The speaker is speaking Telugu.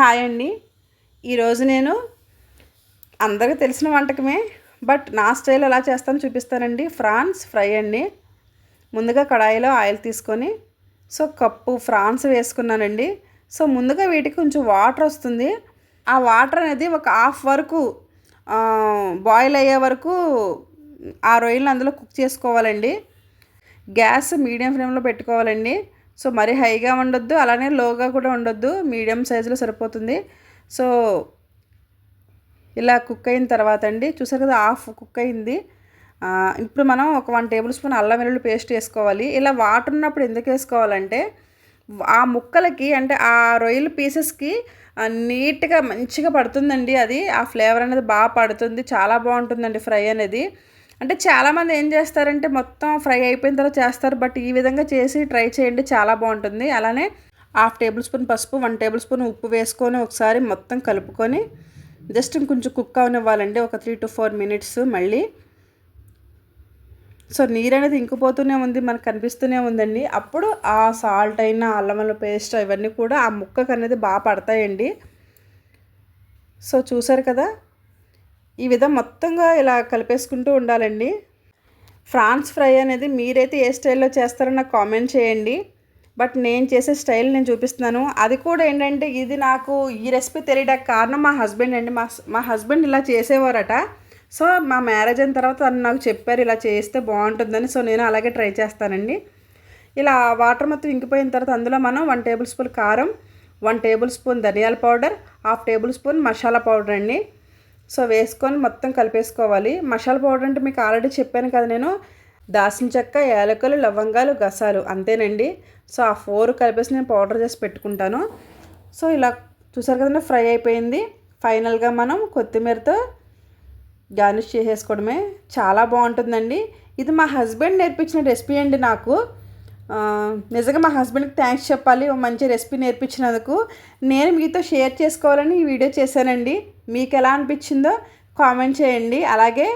హాయ్ అండి. ఈరోజు నేను అందరికీ తెలిసిన వంటకమే బట్ నా స్టైల్ ఎలా చేస్తానో చూపిస్తానండి. ఫ్రాన్స్ ఫ్రై అండి. ముందుగా కడాయిలో ఆయిల్ తీసుకొని సో కప్పు ఫ్రాన్స్ వేసుకున్నానండి. సో ముందుగా వీటికి కొంచెం వాటర్ వస్తుంది. ఆ వాటర్ అనేది ఒక హాఫ్ వరకు బాయిల్ అయ్యే వరకు ఆ రొయ్యలను అందులో కుక్ చేసుకోవాలండి. గ్యాస్ మీడియం ఫ్లేమ్లో పెట్టుకోవాలండి. సో మరీ హైగా ఉండొద్దు అలానే లోగా కూడా ఉండొద్దు మీడియం సైజులో సరిపోతుంది. సో ఇలా కుక్ అయిన తర్వాత అండి చూసారు కదా హాఫ్ కుక్ అయింది. ఇప్పుడు మనం ఒక వన్ టేబుల్ స్పూన్ అల్లం వెల్లుల్లి పేస్ట్ వేసుకోవాలి. ఇలా వాటర్ ఉన్నప్పుడు ఎందుకు వేసుకోవాలంటే ఆ ముక్కలకి అంటే ఆ రొయ్యల పీసెస్కి నీట్గా మంచిగా పడుతుందండి అది. ఆ ఫ్లేవర్ అనేది బాగా పడుతుంది చాలా బాగుంటుందండి ఫ్రై అనేది. అంటే చాలామంది ఏం చేస్తారంటే మొత్తం ఫ్రై అయిపోయిన తర్వాత చేస్తారు బట్ ఈ విధంగా చేసి ట్రై చేయండి చాలా బాగుంటుంది. అలానే హాఫ్ టేబుల్ స్పూన్ పసుపు వన్ టేబుల్ స్పూన్ ఉప్పు వేసుకొని ఒకసారి మొత్తం కలుపుకొని జస్ట్ ఇంకొంచెం కుక్ అవనివ్వాలండి ఒక త్రీ టు ఫోర్ మినిట్స్ మళ్ళీ. సో నీరు అనేది ఇంకిపోతూనే ఉంది మనకు కనిపిస్తూనే ఉందండి. అప్పుడు ఆ సాల్ట్ అయినా అల్లమల పేస్ట్ ఇవన్నీ కూడా ఆ ముక్కకు అనేది బాగా పడతాయండి. సో చూసారు కదా? ఈ విధం మొత్తంగా ఇలా కలిపేసుకుంటూ ఉండాలండి. ఫ్రాన్స్ ఫ్రై అనేది మీరైతే ఏ స్టైల్లో చేస్తారో నాకు కామెంట్ చేయండి. బట్ నేను చేసే స్టైల్ నేను చూపిస్తున్నాను. అది కూడా ఏంటంటే ఇది నాకు ఈ రెసిపీ తెలియడానికి కారణం మా హస్బెండ్ అండి. మా మా హస్బెండ్ ఇలా చేసేవారట. సో మా మ్యారేజ్ అయిన తర్వాత తను నాకు చెప్పారు ఇలా చేస్తే బాగుంటుందని. సో నేను అలాగే ట్రై చేస్తానండి. ఇలా వాటర్ మొత్తం ఇంకిపోయిన తర్వాత అందులో మనం వన్ టేబుల్ స్పూన్ కారం వన్ టేబుల్ స్పూన్ ధనియాల powder half tablespoon masala powder అండి. సో వేసుకొని మొత్తం కలిపేసుకోవాలి. మసాలా పౌడర్ అంటే మీకు ఆల్రెడీ చెప్పాను కదా నేను. దాల్చిన చెక్క యాలకులు లవంగాలు గసాలు అంతేనండి. సో ఆ ఫోర్ కలిపేసి నేను పౌడర్ చేసి పెట్టుకుంటాను. సో ఇలా చూసారు కదండి ఫ్రై అయిపోయింది. ఫైనల్గా మనం కొత్తిమీరతో గార్నిష్ చేసేసుకోవడమే. చాలా బాగుంటుందండి. ఇది మా హస్బెండ్ నేర్పించిన రెసిపీ అండి నాకు. నిజంగా మా హస్బెండ్కి థ్యాంక్స్ చెప్పాలి. ఓ మంచి రెసిపీ నేర్పించినందుకు. నేను మీతో షేర్ చేసుకోవాలని ఈ వీడియో చేశానండి. మీకు ఎలా అనిపించిందో కామెంట్ చేయండి. అలాగే